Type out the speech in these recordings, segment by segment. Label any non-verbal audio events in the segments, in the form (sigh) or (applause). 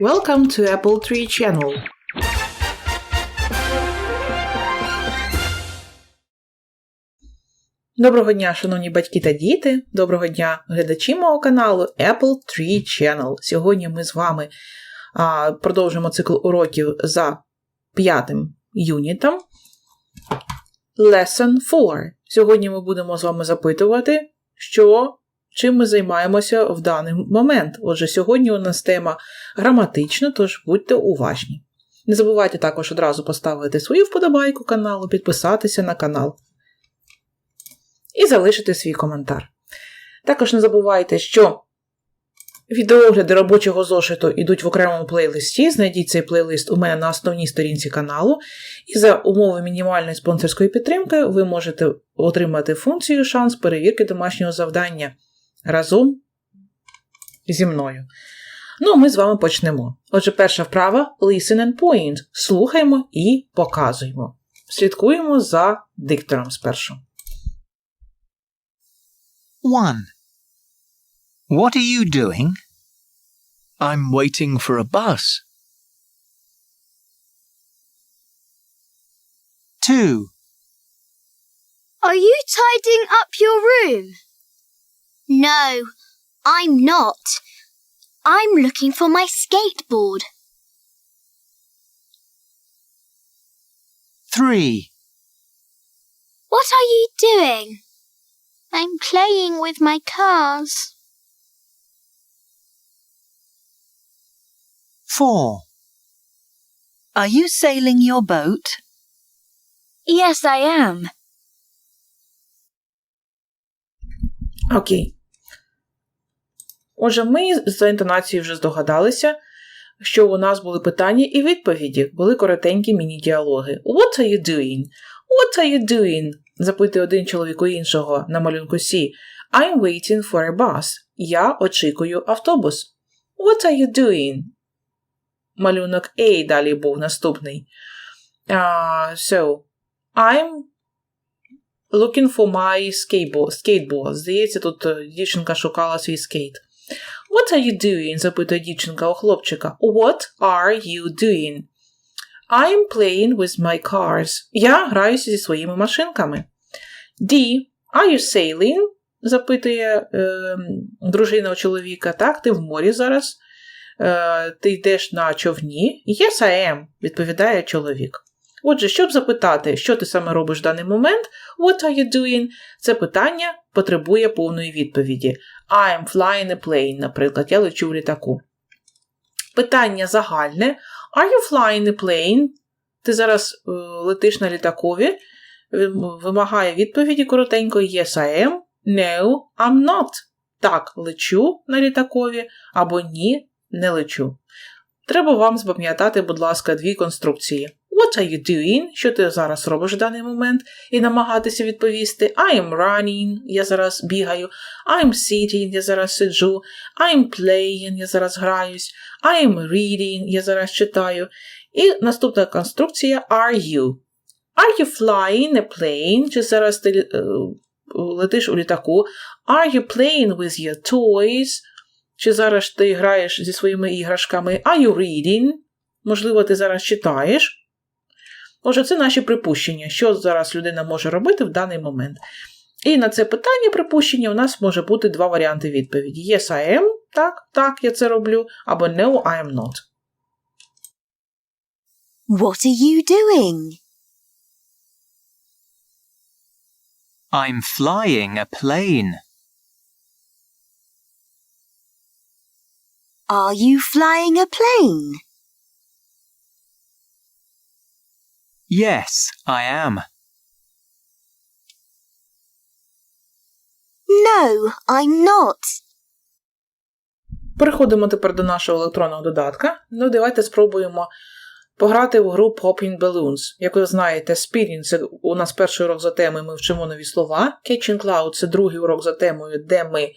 Welcome to Apple Tree Channel. Доброго дня, шановні батьки та діти. Доброго дня, глядачі мого каналу Apple Tree Channel. Сьогодні ми з вами а, продовжуємо цикл уроків за п'ятим юнітом. Lesson 4. Сьогодні ми будемо з вами запитувати, що, чим ми займаємося в даний момент. Отже, сьогодні у нас тема граматична, тож будьте уважні. Не забувайте також одразу поставити свою вподобайку каналу, підписатися на канал і залишити свій коментар. Також не забувайте, що відеогляди робочого зошиту йдуть в окремому плейлисті. Знайдіть цей плейлист у мене на основній сторінці каналу. І за умови мінімальної спонсорської підтримки ви можете отримати функцію шанс перевірки домашнього завдання разом зі мною. Ну, ми з вами почнемо. Отже, перша вправа listen and point. Слухаємо і показуємо. Слідкуємо за диктором спершу. 1. What are you doing? I'm waiting for a bus. 2. Are you tidying up your room? No, I'm not. I'm looking for my skateboard. Three. What are you doing? I'm playing with my cars. Four. Are you sailing your boat? Yes, I am. Okay. Отже, ми за інтонацією вже здогадалися, що у нас були питання і відповіді, були коротенькі міні-діалоги. What are you doing? What are you doing? запитує один чоловік у іншого на малюнку Сі. I'm waiting for a bus. Я очікую автобус. What are you doing? Малюнок A далі був наступний. Uh, so, I'm looking for my skateboard. skateboard. Здається, тут е, дівчинка шукала свій скейт. What are you doing? запитує дівчинка у хлопчика. What are you doing? I'm playing with my cars. Я граюся зі своїми машинками. D. Are you sailing? запитує е, дружина у чоловіка. Так, ти в морі зараз. Е, ти йдеш на човні. Yes, I am, відповідає чоловік. Отже, щоб запитати, що ти саме робиш в даний момент, what are you doing? Це питання потребує повної відповіді. I'm flying a plane, наприклад, я лечу в літаку. Питання загальне. Are you flying a plane? Ти зараз е, летиш на літакові. Вимагає відповіді коротенько Yes, I am. No, I'm not. Так, лечу на літакові або ні, не лечу. Треба вам запам'ятати, будь ласка, дві конструкції. What are you doing? Що ти зараз робиш в даний момент? І намагатися відповісти I am running, я зараз бігаю, I'm sitting, я зараз сиджу, I'm playing, я зараз граюсь, I'm reading, я зараз читаю. І наступна конструкція are you. Are you flying a plane? Чи зараз ти е, летиш у літаку? Are you playing with your toys? Чи зараз ти граєш зі своїми іграшками? Are you reading? Можливо, ти зараз читаєш. Отже, це наші припущення, що зараз людина може робити в даний момент. І на це питання припущення у нас може бути два варіанти відповіді: Yes, I am, так, так, я це роблю, або No, I am not. What are you doing? I'm flying a plane. Are you flying a plane? Yes, I am. No, I'm not. Переходимо тепер до нашого електронного додатка. Ну, давайте спробуємо пограти в гру Popping Balloons. Як ви знаєте, Spinning – це у нас перший урок за темою, ми вчимо нові слова. Catching Cloud – це другий урок за темою, де ми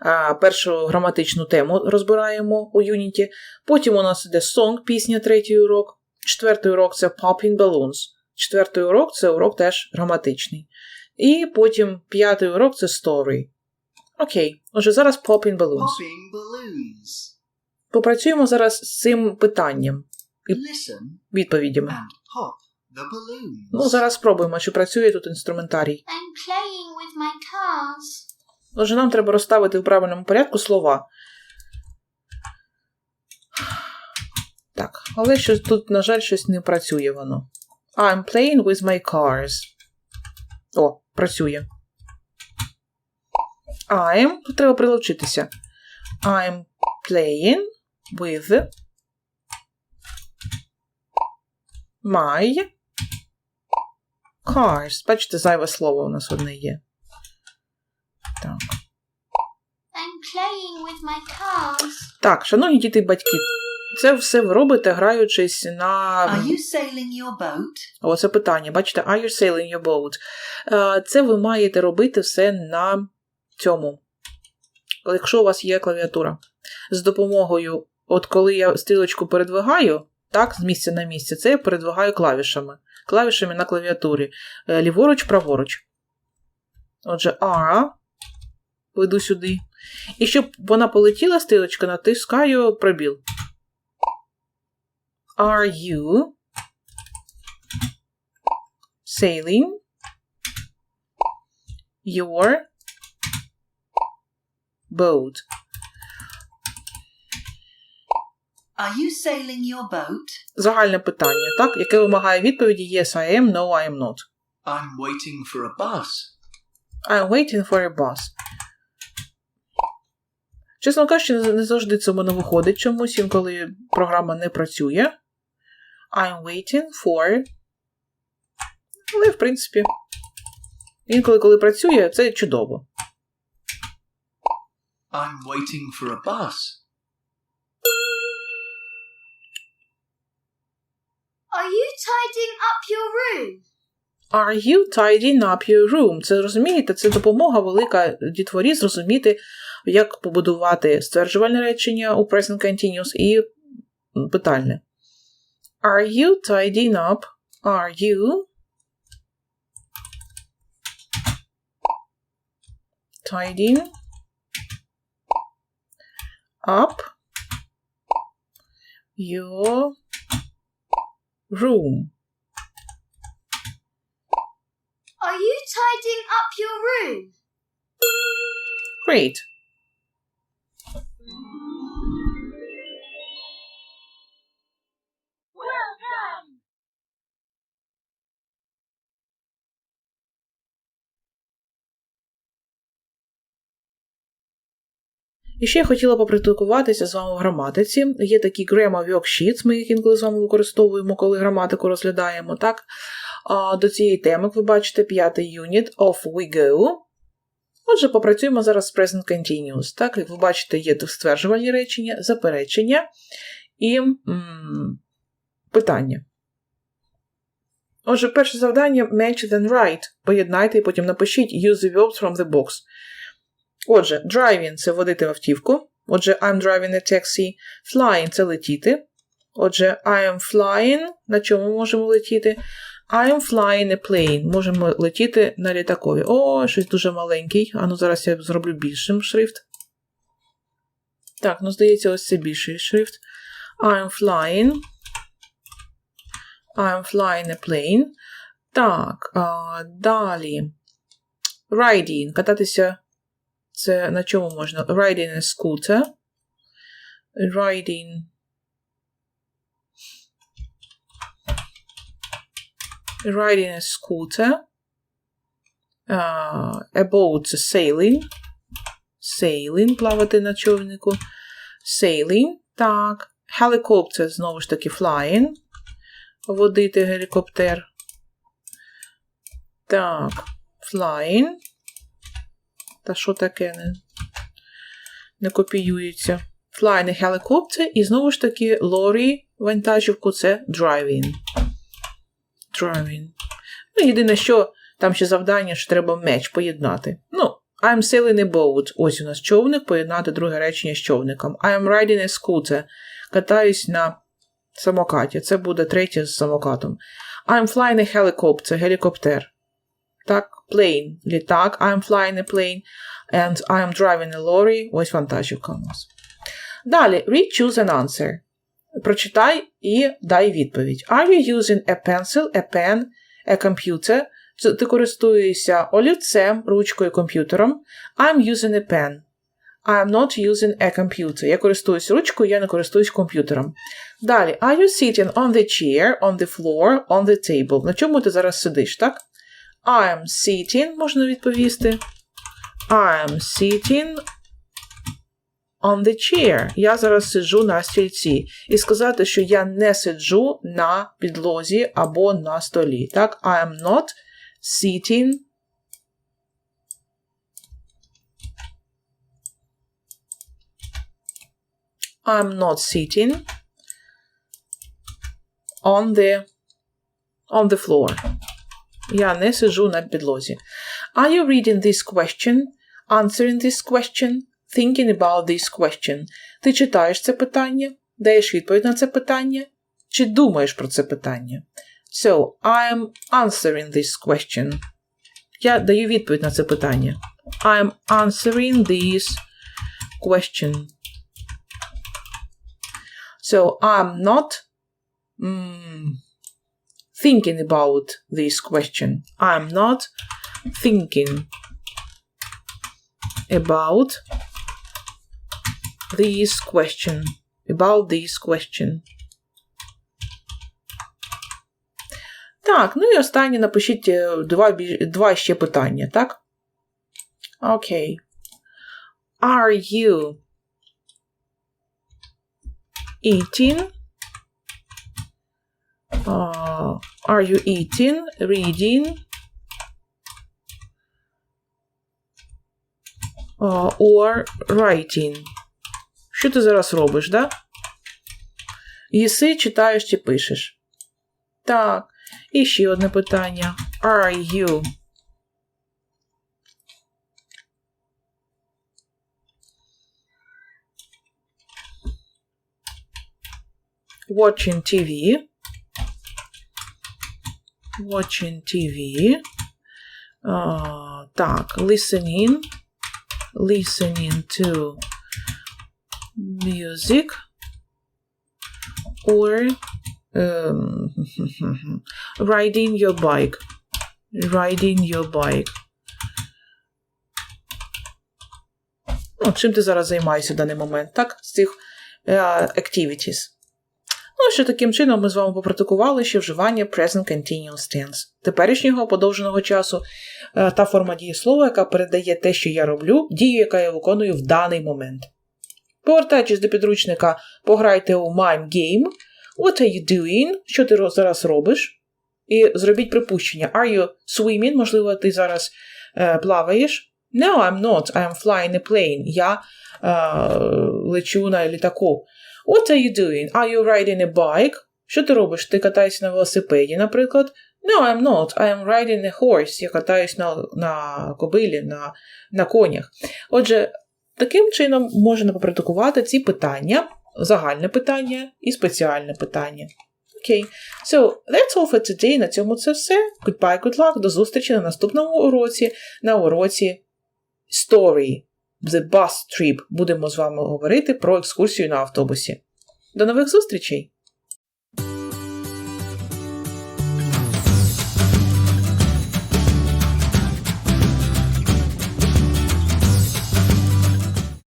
а, першу граматичну тему розбираємо у Unity. Потім у нас іде Song, пісня, третій урок. Четвертий урок це Popping Balloons. Четвертий урок це урок теж граматичний. І потім п'ятий урок це Story. Окей, отже, зараз Popping Balloons. Popping balloons. Попрацюємо зараз з цим питанням, Listen відповідями. and pop the balloons. Ну, зараз спробуємо, чи працює тут інструментарій. I'm playing with my cars. Отже, нам треба розставити в правильному порядку слова. Так, але щось тут, на жаль, щось не працює воно. I'm playing with my cars. О, працює. I'm. Тут треба прилучитися. I'm playing with my cars. Бачите, зайве слово у нас одне є. Так. I'm playing with my cars. Так, шановні діти і батьки, це все ви робите, граючись на. Are you sailing your boat? Оце питання. Бачите, are you sailing your boat? Е, Це ви маєте робити все на цьому. Якщо у вас є клавіатура. З допомогою, от коли я стрілочку передвигаю, так, з місця на місце, це я передвигаю клавішами. Клавішами на клавіатурі. Е, Ліворуч, праворуч. Отже, R. Веду сюди. І щоб вона полетіла, стрілочка, натискаю пробіл. Are you sailing your boat? Are you sailing your boat? Загальне питання, так, яке вимагає відповіді Yes, I am, No, I am not. I'm waiting for a bus. I'm waiting for a bus. Чесно кажучи, не завжди це в мене виходить чомусь, інколи програма не працює. I'm waiting for. Але, в принципі, інколи, коли працює, це чудово. I'm waiting for a bus. Are you tidying up your room? Are you tidying up your room? Це розумієте, це допомога велика дітворі зрозуміти, як побудувати стверджувальне речення у present continuous і питальне. Are you tidying up? Are you tidying up your room? Are you tidying up your room? Great. І ще я хотіла попрактикуватися з вами в граматиці. Є такі grammar worksheets, ми їх інколи з вами використовуємо, коли граматику розглядаємо. Так? До цієї теми, як ви бачите, п'ятий юніт Off we go. Отже, попрацюємо зараз з Present Continuous. Так, як ви бачите, є стверджувальні речення, заперечення і м, питання. Отже, перше завдання match then write. Поєднайте і потім напишіть use the verbs from the box. Отже, driving це водити автівку. Отже, I'm driving a taxi. Flying це летіти. Отже, I am flying. На чому можемо летіти? I am flying a plane. Можемо летіти на літакові. О, щось дуже маленький. А ну зараз я зроблю більшим шрифт. Так, ну здається, ось це більший шрифт. I am flying. I am flying a plane. Так, а, далі. Riding. Кататися. Це на чому можна? Riding a scooter. Riding. Riding a scooter. Uh, a boat це sailing. Sailing, плавати на човнику. Sailing. Так. Helicopter, знову ж таки, flying. Водити гелікоптер. Так. Flying. Та що таке не, не копіюється? Flying helicopter і знову ж таки лорі вантажівку це driving. Driving. Ну, єдине, що там ще завдання, що треба меч поєднати. Ну, I'm sailing a boat. Ось у нас човник, поєднати друге речення з човником. I am riding a scooter. Катаюсь на самокаті. Це буде третє з самокатом. I'm flying a helicopter. Гелікоптер. Так, plane. Літак. I'm flying a plane. And I am driving a lorry. Ось вантажівка у нас. Далі, read, choose an answer. Прочитай і дай відповідь. Are you using a pencil, a pen, a computer? Ти користуєшся олівцем, ручкою, комп'ютером. I'm using a pen. I'm not using a computer. Я користуюсь ручкою, я не користуюсь комп'ютером. Далі, are you sitting on the chair, on the floor, on the table? На чому ти зараз сидиш, так? I'm sitting, можна відповісти. I'm sitting on the chair. Я зараз сиджу на стільці. І сказати, що я не сиджу на підлозі або на столі. Так, I am not sitting I'm not sitting on the on the floor. Я не сиджу на підлозі. Are you reading this question? Answering this question? Thinking about this question? Ти читаєш це питання? Даєш відповідь на це питання? Чи думаєш про це питання? So, I am answering this question. Я даю відповідь на це питання. I am answering this question. So, I'm not mm, thinking about this question. I'm not thinking about this question. About this question. Так, ну і останнє напишіть е, два, бі- два ще питання, так? Окей. Are you eating? Uh, are you eating, reading, uh, or writing? Що ти зараз робиш, да? Їси, читаєш чи пишеш? Так. І ще одне питання. Are you watching TV? Watching TV. А, так, listening. Listening to music. Or um, (laughs) riding your bike. Riding your bike. Ну, чим ти зараз займаєшся в даний момент, так? З цих е, activities. Ну, що таким чином ми з вами попрактикували ще вживання present continuous tense. Теперішнього подовженого часу е, та форма дієслова, яка передає те, що я роблю, дію, яка я виконую в даний момент. Повертаючись до підручника, пограйте у Mime Game. What are you doing? Що ти зараз робиш? І зробіть припущення. Are you swimming? Можливо, ти зараз е, плаваєш? No, I'm not. I'm flying a plane. Я е, лечу на літаку. What are you doing? Are you riding a bike? Що ти робиш? Ти катаєшся на велосипеді, наприклад? No, I'm not. I am riding a horse. Я катаюсь на, на кобилі, на, на конях. Отже, таким чином можна попрактикувати ці питання, загальне питання і спеціальне питання. Окей. So, that's all for today. На цьому це все. Goodbye, good luck. До зустрічі на наступному уроці, на уроці Story. The Bus Trip. Будемо з вами говорити про екскурсію на автобусі. До нових зустрічей!